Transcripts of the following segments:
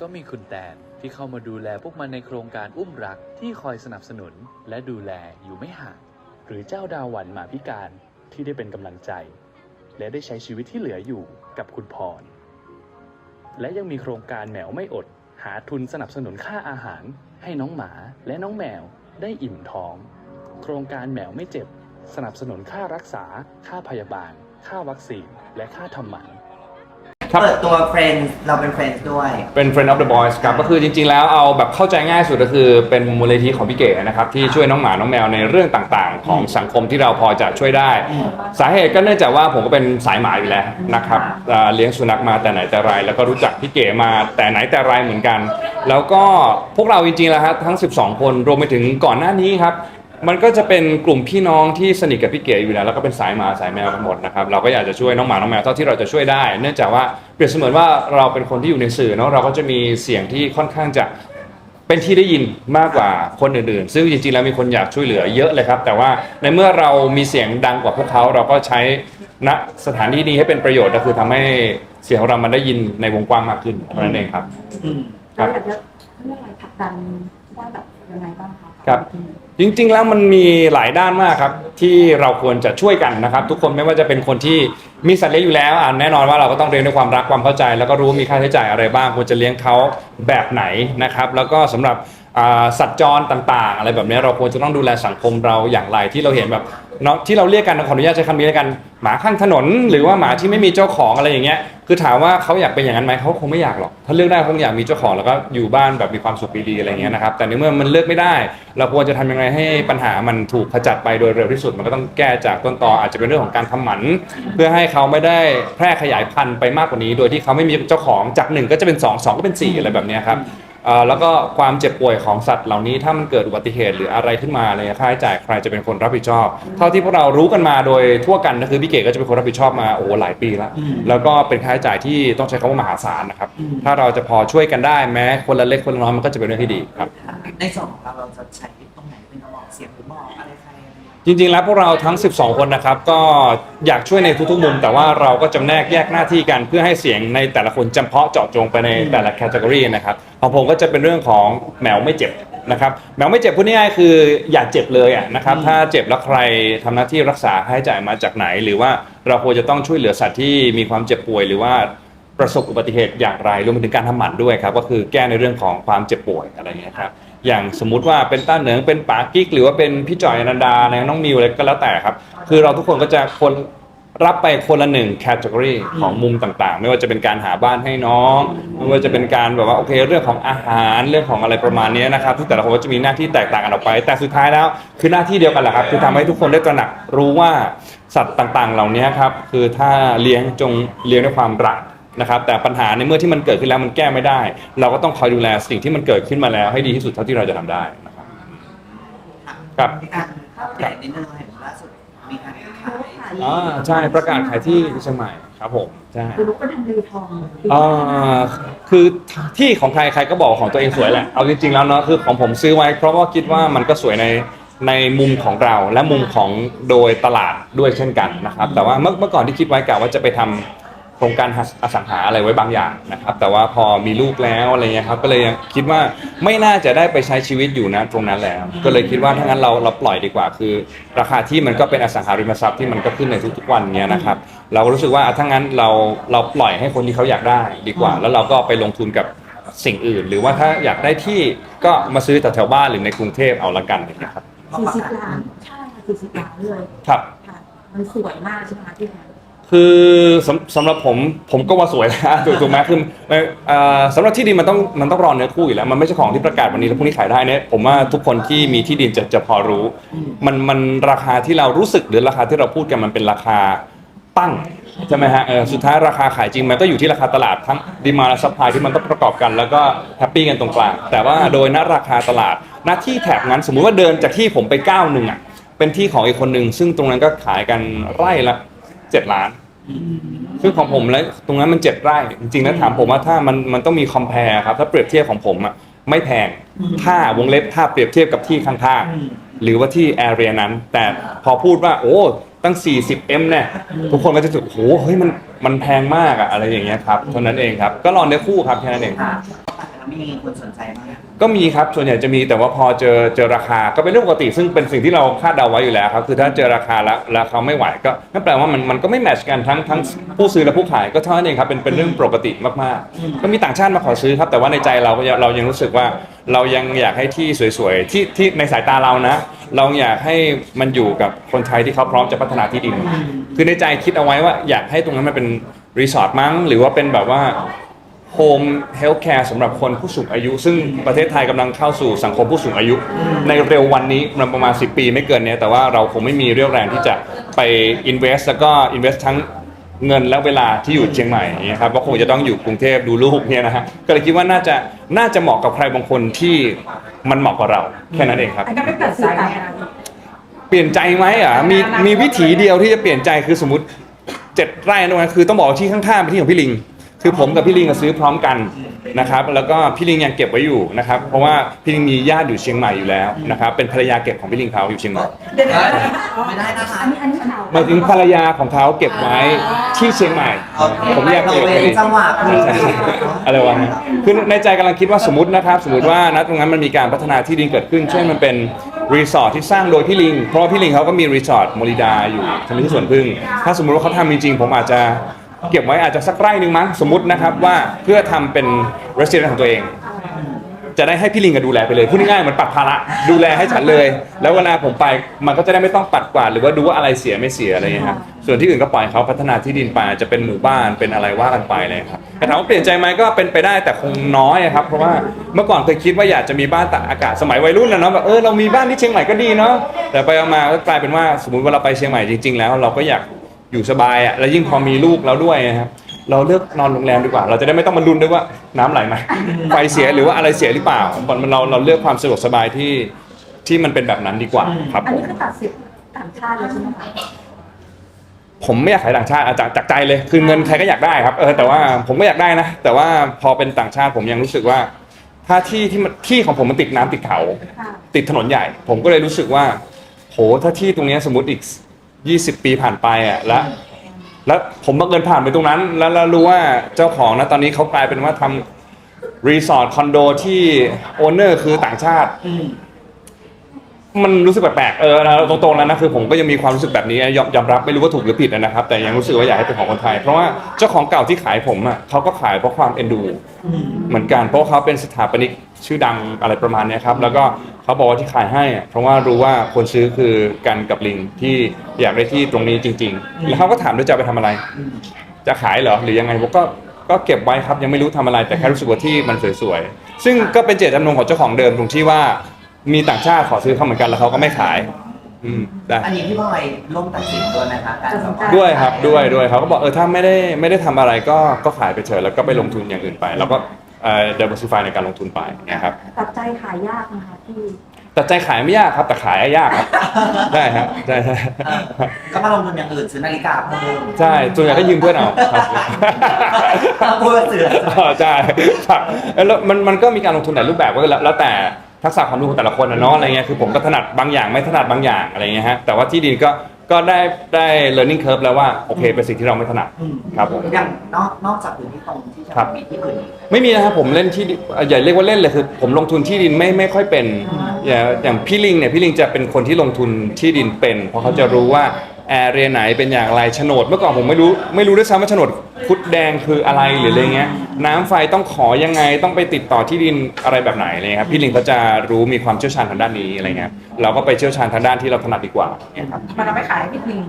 ก็มีคุณแตนที่เข้ามาดูแลพวกมันในโครงการอุ้มรักที่คอยสนับสนุนและดูแลอยู่ไม่ห่างหรือเจ้าดาวหวันหมาพิการที่ได้เป็นกำลังใจ และได้ใช้ชีวิตที่เหลืออยู่กับคุณพร และยังมีโครงการแมวไม่อด หาทุนสนับสนุนค่าอาหาร ให้น้องหมาและน้องแมวได้อิ่มท้อง โครงการแมวไม่เจ็บ สนับสนุนค่ารักษา ค่าพยาบาล ค่าวัคซีน และค่าทำหมัน ครับ เปิดตัวเฟรนด์เราเป็นเฟรนด์ด้วย เป็น Friend of the Boys ครับ ก็คือจริงๆ แล้วเอาแบบเข้าใจง่ายสุดก็คือเป็นมูลนิธิของพี่เก๋นะครับ ที่ช่วยน้องหมาน้องแมวในเรื่องต่างๆ ของสังคมที่เราพอจะช่วยได้สาเหตุก็เนื่องจากว่าผมก็เป็นสายหมาอยู่แล้วนะครับอ่าเลี้ยงสุนัขมาแต่ไหนแต่ไร แล้วก็รู้จักพี่เก๋มาแต่ไหนแต่ไรเหมือนกัน แล้วก็พวกเราจริงๆ แล้วครับทั้ง 12 คนรวมไปถึงก่อนหน้านี้ครับ มันก็จะเป็นกลุ่มพี่น้องที่สนิทกับพี่เก๋อยู่แล้วแล้วก็เป็นสายหมาสายแมวกันหมดนะครับเราก็อยากจะช่วยน้องหมาน้องแมวเท่าที่เราจะช่วยได้ เนื่องจากว่าเปรียบเสมือนว่าเราเป็นคนที่อยู่ในสื่อเนาะเราก็จะมีเสียงที่ค่อนข้างจะเป็นที่ได้ยินมากกว่าคนอื่นๆ ซึ่งจริงๆแล้วมีคนอยากช่วยเหลือเยอะเลยครับ แต่ว่าในเมื่อเรามีเสียงดังกว่าพวกเขาเราก็ใช้ณสถานที่นี้ให้เป็นประโยชน์ก็คือทำให้เสียงของเรามันได้ยินในวงกว้างมากขึ้นเท่านั้นเองครับ อืม ครับ เรื่องอะไรผลักดันว่าแบบยังไงบ้างคะครับ จริงๆแล้วมันมีหลายด้านมากครับ ที่เราควรจะช่วยกันนะครับ ทุกคนไม่ว่าจะเป็นคนที่มีสัตว์เลี้ยงอยู่แล้วอะแน่นอนว่าเราก็ต้องเลี้ยงด้วยความรักความเข้าใจ แล้วก็รู้ว่ามีค่าใช้จ่ายอะไรบ้างควรจะเลี้ยงเขาแบบไหนนะครับ แล้วก็สำหรับอ่าสัตว์จรต่างๆ อะไรแบบนี้เราควรจะต้องดูแลสังคมเราอย่างไรที่เราเห็นแบบเนาะที่เราเรียกกันขออนุญาตใช้คำนี้แล้วกันหมาข้างถนน หรือว่าหมาที่ไม่มีเจ้าของอะไรอย่างเงี้ย คือถามว่าเขาอยากเป็นอย่างนั้นไหมเขาคงไม่อยากหรอก ถ้าเลือกได้คงอยากมีเจ้าของแล้วก็อยู่บ้านแบบมีความสุขดีๆอะไรเงี้ยนะครับ แต่ในเมื่อมันเลือกไม่ได้ เราควรจะทำยังไงให้ปัญหามันถูกขจัดไปโดยเร็วที่สุด มันก็ต้องแก้จากต้นตออาจจะเป็นเรื่องของการทำหมัน เพื่อให้เขาไม่ได้แพร่ขยายพันธุ์ไปมากกว่านี้ โดยที่เขาไม่มีเจ้าของจากหนึ่งก็จะเป็นสองสองก็เป็นสี่อะไรแบบนี้ครับ แล้วก็ความเจ็บป่วยของสัตว์เหล่านี้ถ้ามันเกิดอุบัติเหตุหรืออะไรขึ้นมาอะไรเงี้ยค่าใช้จ่ายใครจะเป็นคนรับผิดชอบ เท่าที่พวกเรารู้กันมาโดยทั่วกันก็คือพี่เก๋ก็จะเป็นคนรับผิดชอบมาโอ้โหหลายปีแล้วอืมแล้วก็เป็นค่าใช้จ่ายที่ต้องใช้คำว่ามหาศาลนะครับอืมถ้าเราจะพอช่วยกันได้แม้คนละเล็กคนละน้อยมันก็จะเป็นเรื่องที่ดีครับในส่วนของเราเราจะใช้ตรงไหนเป็นกระบอกเสียงหรือบอกอะไร จริงๆ แล้วพวกเราทั้ง 12 คนนะครับ ก็อยากช่วยในทุกๆมุม แต่ว่าเราก็จำแนกแยกหน้าที่กันเพื่อให้เสียงในแต่ละคนจำเพาะเจาะจงไปในแต่ละแคตตากรีนะครับของผมก็จะเป็นเรื่องของแมวไม่เจ็บนะครับแมวไม่เจ็บพูดง่ายๆคืออย่าเจ็บเลยอะนะครับถ้าเจ็บแล้วใครทำหน้าที่รักษาค่าใช้จ่ายมาจากไหน หรือว่าเราควรจะต้องช่วยเหลือสัตว์ที่มีความเจ็บป่วยหรือว่าประสบอุบัติเหตุอย่างไรรวมไปถึงการทำหมันด้วยครับก็คือแก้ในเรื่องของความเจ็บป่วยอะไรอย่างเงี้ยครับ อย่างสมมุติว่าเป็นต้าเหนิงเป็นป๋ากิ๊กหรือว่าเป็นพี่จอยอนันดาในน้องมิวอะไรก็แล้วแต่ครับ คือเราทุกคนก็จะคนรับไปคนละหนึ่งแคตตากรีของมุมต่างๆ ไม่ว่าจะเป็นการหาบ้านให้น้อง ไม่ว่าจะเป็นการแบบว่าโอเคเรื่องของอาหารเรื่องของอะไรประมาณนี้นะครับที่แต่ละคนก็จะมีหน้าที่แตกต่างกันออกไป แต่สุดท้ายแล้วคือหน้าที่เดียวกันแหละครับ คือทำให้ทุกคนได้ตระหนักรู้ว่าสัตว์ต่างๆ เหล่านี้ครับคือถ้าเลี้ยงจงเลี้ยงด้วยความรัก นะครับแต่ปัญหาในเมื่อที่มันเกิดขึ้นแล้วมันแก้ไม่ได้ เราก็ต้องคอยดูแลสิ่งที่มันเกิดขึ้นมาแล้ว ให้ดีที่สุดเท่าที่เราจะทำได้นะครับครับมีการเข้าใหญ่นิดนึงเราเห็นล่าสุดมีการขายอ่าใช่ประกาศขายที่เชียงใหม่ครับผมใช่คือรู้ก็ทำเลทองอ่าคือที่ของใครใครก็บอกของตัวเองสวยแหละเอาจริงๆแล้วเนาะคือของผมซื้อไว้ เพราะว่าคิดว่ามันก็สวยในในมุมของเราและมุมของโดยตลาดด้วยเช่นกันนะครับ แต่ว่าเมื่อเมื่อก่อนที่คิดไว้กะว่าจะไปทำ โครงการอสังหาอะไรไว้บางอย่างนะครับ แต่ว่าพอมีลูกแล้วอะไรเงี้ยครับ ก็เลยยังคิดว่าไม่น่าจะได้ไปใช้ชีวิตอยู่นะตรงนั้นแล้ว ก็เลยคิดว่าถ้างั้นเราเราปล่อยดีกว่า คือ ราคาที่มันก็เป็นอสังหาริมทรัพย์ที่มันก็ขึ้นในทุกๆวันเนี้ยนะครับ เราก็รู้สึกว่าอะถ้างั้นเราเราปล่อยให้คนที่เขาอยากได้ดีกว่า แล้วเราก็ไปลงทุนกับสิ่งอื่น หรือว่าถ้าอยากได้ที่ก็มาซื้อแถวๆบ้านหรือในกรุงเทพเอาละกันอะไรเงี้ยครับสี่สิบล้านใช่ค่ะสี่สิบล้านเลยครับค่ะมันสวยมากใช่ไหมคะที่แท้ คือสำสำหรับผมผมก็ว่าสวยแล้วถูกถูกไหมคือเอ่อเอ่อสำหรับที่ดินมันต้องมันต้องรอเนื้อคู่อยู่แล้ว มันไม่ใช่ของที่ประกาศวันนี้แล้วพรุ่งนี้ขายได้เนี่ยผมว่าทุกคนที่มีที่ดินจะจะพอรู้ มันมันราคาที่เรารู้สึกหรือราคาที่เราพูดกันมันเป็นราคาตั้งใช่ไหมฮะเออสุดท้ายราคาขายจริงมันก็อยู่ที่ราคาตลาดทั้งดีมาและซัพพลายที่มันต้องประกอบกันแล้วก็แฮปปี้กันตรงกลางแต่ว่าโดยณราคาตลาดหน้าที่แถบนั้นสมมุติว่าเดินจากที่ผมไปก้าวหนึ่งอะเป็นที่ของอีกคนหนึ่งซึ่งตรงนั้นก็ขายกันไร่ละ เจ็ดล้าน ซึ่งของผมแล้วตรงนั้นมันเจ็ดไร่ จริงๆแล้วถามผมว่าถ้ามันมันต้องมีคอมเพลครับ ถ้าเปรียบเทียบของผมอะไม่แพงถ้าวงเล็บถ้าเปรียบเทียบกับที่ข้างๆหรือว่าที่แอเรียนั้น แต่พอพูดว่า โอ้ตั้ง 40 m เนี่ยทุกคนก็จะรู้สึกโอ้โหเฮ้ยมันมันแพงมากอะอะไรอย่างเงี้ยครับเท่านั้นเองครับ ก็รอเนื้อคู่ครับแค่นั้นเองค่ะ มีคนสนใจบ้างไหมก็มีครับส่วนใหญ่จะมีแต่ว่าพอเจอเจอราคาก็เป็นเรื่องปกติ ซึ่งเป็นสิ่งที่เราคาดเดาไว้อยู่แล้วครับคือถ้าเจอราคาแล้วแล้วเขาไม่ไหวก็นั่นแปลว่ามันมันก็ไม่แมทช์กันทั้งทั้งผู้ซื้อและผู้ขายก็เท่านั้นเองครับเป็นเป็นเรื่องปกติมากๆ ก็มีต่างชาติมาขอซื้อครับแต่ว่าในใจเราก็ยังเรายังรู้สึกว่า เรายังอยากให้ที่สวยๆที่ที่ในสายตาเรานะ เราอยากให้มันอยู่กับคนไทยที่เขาพร้อมจะพัฒนาที่ดิน คือในใจคิดเอาไว้ว่าอยากให้ตรงนั้นมันเป็นรีสอร์ทมั้งหรือว่าเป็นแบบว่า โฮมเฮลท์แคร์สำหรับคนผู้สูงอายุ ซึ่งประเทศไทยกำลังเข้าสู่สังคมผู้สูงอายุ ในเร็ววันนี้มันประมาณ 10 ปีไม่เกินเนี้ยแต่ว่าเราคงไม่มีเรี่ยวแรงที่จะไป invest แล้วก็ invest ทั้งเงินและเวลาที่อยู่เชียงใหม่อย่างเงี้ยครับก็คงจะต้องอยู่กรุงเทพดูลูกเนี่ยนะฮะก็เลยคิดว่าน่าจะน่าจะเหมาะกับใครบางคนที่มันเหมาะกับเราแค่นั้นเองครับ อันนี้ไม่เปิดใจไหมคะเปลี่ยนใจไหมอะมีมีวิถีเดียวที่จะเปลี่ยนใจคือสมมติเจ็ดไร่ตรงนั้นคือต้องบอกว่าที่ข้างๆเป็นที่ของพี่ลิง คือผมกับพี่ลิงก็ซื้อพร้อมกันนะครับ แล้วก็พี่ลิงยังเก็บไว้อยู่นะครับ เพราะว่าพี่ลิงมีญาติอยู่เชียงใหม่อยู่แล้วนะครับ เป็นภรรยาเก็บของพี่ลิงเขาอยู่เชียงใหม่เดี๋ยวไม่ได้นะคะ อันนี้อันนี้ข่าหมายถึงภรรยาของเขาเก็บไว้ที่เชียงใหม่ ผมแยกเราก็บเวไว้จังหวะอะไรวะคือในใจกำลังคิดว่าสมมตินะครับ สมมติว่าณตรงนั้นมันมีการพัฒนาที่ดินเกิดขึ้นเช่นมันเป็นรีสอร์ทที่สร้างโดยพี่ลิง เพราะว่าพี่ลิงเขาก็มีรีสอร์ทโมริดาอยู่ทำที่สวนพึ่ง ถ้าสมมติว่าเขาทำจริงๆผมอาจจะ เก็บไว้อาจจะสักไร่หนึ่งมั้งสมมตินะครับว่าเพื่อทำเป็นรีสอร์ทของตัวเอง จะได้ให้พี่ลิงก็ดูแลไปเลยพูดง่ายๆเหมือนปัดภาระดูแลให้ฉันเลย แล้วเวลาผมไปมันก็จะได้ไม่ต้องปัดกวาดหรือว่าดูว่าอะไรเสียไม่เสียอะไรเงี้ยครับส่วนที่อื่นก็ปล่อยเขาพัฒนาที่ดินไปอาจจะเป็นหมู่บ้านเป็นอะไรว่ากันไปเลยครับแต่ถามว่าเปลี่ยนใจไหมก็เป็นไปได้แต่คงน้อยอะครับเพราะว่าเมื่อก่อนเคยคิดว่าอยากจะมีบ้านตากอากาศสมัยวัยรุ่นนะเนาะแบบเออเรามีบ้านที่เชียงใหม่ก็ดีเนาะแต่ไปเอามาก็กลายเป็นว่าสมมติว่าเราไปเชียงใหม่จริง ๆ แล้วเราก็อยาก อยู่สบายอะแล้วยิ่งพอมีลูกแล้วด้วยนะครับเราเลือกนอนโรงแรมดีกว่า เราจะได้ไม่ต้องมาลุ้นด้วยว่าน้ำไหลไหมไฟเสียหรือว่าอะไรเสียหรือเปล่ามันเราเราเลือกความสะดวกสบายที่ที่มันเป็นแบบนั้นดีกว่าครับอันผม นี้คือตัดสิทธิ์ต่างชาติเลยใช่ไหมคะ ผมไม่อยากขายต่างชาติอะจากจากใจเลยคือเงินใครก็อยากได้ครับเออแต่ว่าผมก็อยากได้นะ แต่ว่าพอเป็นต่างชาติผมยังรู้สึกว่า ถ้าที่ที่มันที่ของผมมันติดน้ำติดเขา ค่ะ ติดถนนใหญ่ ผมก็เลยรู้สึกว่า โหถ้าที่ตรงเนี้ยสมมติอีก 20ปีผ่านไปอะแล้วแล้วผมบังเอิญผ่านไปตรงนั้น แล้วแล้วรู้ว่าเจ้าของนะตอนนี้เขากลายเป็นว่าทำรีสอร์ทคอนโดที่โอนเนอร์คือต่างชาติ มันรู้สึกแปลกๆเออตรงๆแล้วนะคือผมก็ยังมีความรู้สึกแบบนี้ยอมยอมรับไม่รู้ว่าถูกหรือผิดนะครับ แต่ยังรู้สึกว่าอยากให้เป็นของคนไทย เพราะว่าเจ้าของเก่าที่ขายผมอะเขาก็ขายเพราะความเอ็นดู เหมือนกันเพราะเขาเป็นสถาปนิก ชื่อดังอะไรประมาณเนี้ยครับ แล้วก็เขาบอกว่าที่ขายให้อะเพราะว่ารู้ว่าคนซื้อคือกันกับลิงที่อยากได้ที่ตรงนี้จริง ๆ แล้วเขาก็ถามด้วยจะเอาไปทำอะไรอืมจะขายเหรอหรือยังไงผมก็ก็เก็บไว้ครับยังไม่รู้ทำอะไรแต่แค่รู้สึกว่าที่มันสวยๆ ซึ่งก็เป็นเจตจำนงของเจ้าของเดิมตรงที่ว่ามีต่างชาติขอซื้อเขาเหมือนกันแล้วเขาก็ไม่ขาย อืมได้ อันนี้พี่บอยร่วมตัดสินด้วยนะคะการแบบว่าด้วยครับด้วยด้วยเขาก็บอกเออถ้าไม่ได้ไม่ได้ทำอะไรก็ก็ขายไปเถอะแล้วก็ไปลงทุนอย่างอื่นไป แล้วก็ เอ่อ diversify ในการลงทุนไปนะครับตัดใจขายยากนะคะพี่แต่ใจขายไม่ยากครับ แต่ขายยากครับได้ครับใช่ใช่เออก็มาลงทุนอย่างอื่นซื้อนาฬิกาเพิ่มใช่ส่วนใหญ่ก็ยืมเพื่อนเอาครับพูดเสืออ๋อใช่ครับแล้วมันมันก็มีการลงทุนหลายรูปแบบก็แล้วแล้วแต่ทักษะความรู้ของแต่ละคนนะเนาะอะไรเงี้ยคือผมก็ถนัดบางอย่างไม่ถนัดบางอย่างอะไรเงี้ยฮะแต่ว่าที่ดินก็ ก็ได้ได้ learning curve แล้วว่า โอเค เป็นสิ่งที่เราไม่ถนัดอืมครับผม อย่างนอกนอกจากพื้นที่ตรงที่จะครับ มีที่อื่นอีก ไม่มีนะครับผมเล่นที่ดินเอ่ออย่าเรียกว่าเล่นเลยคือผมลงทุนที่ดินไม่ไม่ค่อยเป็น อย่างอย่างพี่ลิงเนี่ยพี่ลิงจะเป็นคนที่ลงทุนที่ดินเป็น เพราะเขาจะรู้ว่า แอเรียไหนเป็นอย่างไรโฉนด เมื่อก่อนผมไม่รู้ไม่รู้ด้วยซ้ำว่าโฉนดคุดแดงคืออะไรหรืออะไรเงี้ย น้ำไฟต้องขอยังไงต้องไปติดต่อที่ดินอะไรแบบไหนอะไรเลยครับพี่ลิงเขาจะรู้มีความเชี่ยวชาญทางด้านนี้อะไรเงี้ยเราก็ไปเชี่ยวชาญทางด้านที่เราถนัดดีกว่าเนี่ยครับมันเอาไปขายให้พี่ลิง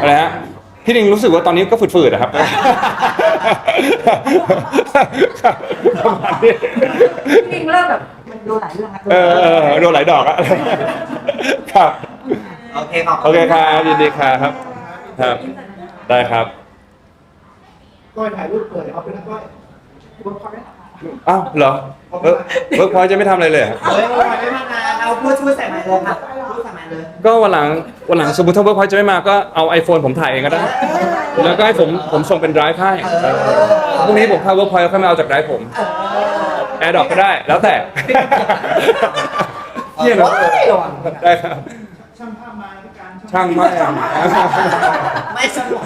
อะไรฮะพี่ลิงรู้สึกว่าตอนนี้ก็ฝืดๆนะครับ ประมาณนี้ พี่ลิงเริ่มแบบมันดูหลายเรื่องอะเออเออโดนหลายดอกอะ ครับ โอเคขอบโอเคครับยินดีครับครับ ได้ครับก้อยถ่ายรูปเปิดเอาไปนะก้อยอ้าวเหรอเออเวิร์กพอยจะไม่ทำอะไรเลยเหรอเฮ้ยบอยไม่มานานเอาพูดพูดใส่ไมค์เลยค่ะพูดใส่ไมค์เลยก็วันหลังวันหลังสมมติถ้าเวิร์กพอยจะไม่มาก็เอา iPhone ผมถ่ายเองก็ได้ แล้วก็ให้ผมผมส่งเป็นไดรฟ์ให้พรุ่งนี้ผมเข้าเวิร์กพอยค่อยมาเอาจากไดรฟ์ผมแอร์ดอกก็ได้แล้วแต่เยี่ยมนะได้ครับ ช่างมากไม่สนุก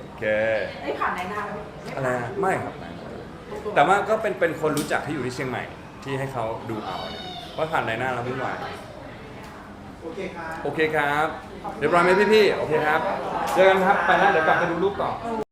โอเค ได้ผ่านไหนหน้าไหมอะไรไม่ครับตแต่ว่าก็เป็นเป็นคนรู้จักที่อยู่ที่เชียงใหม่ ที่ให้เขาดูเอาเนี่ยเพราะผ่านในหน้าเราไม่ไหวโอเคครับ โอเคครับ เรียบร้อยไหมพี่ๆ โอเคครับ เจอกันครับ ไปแล้วเดี๋ยวกลับไปดูรูปต่อ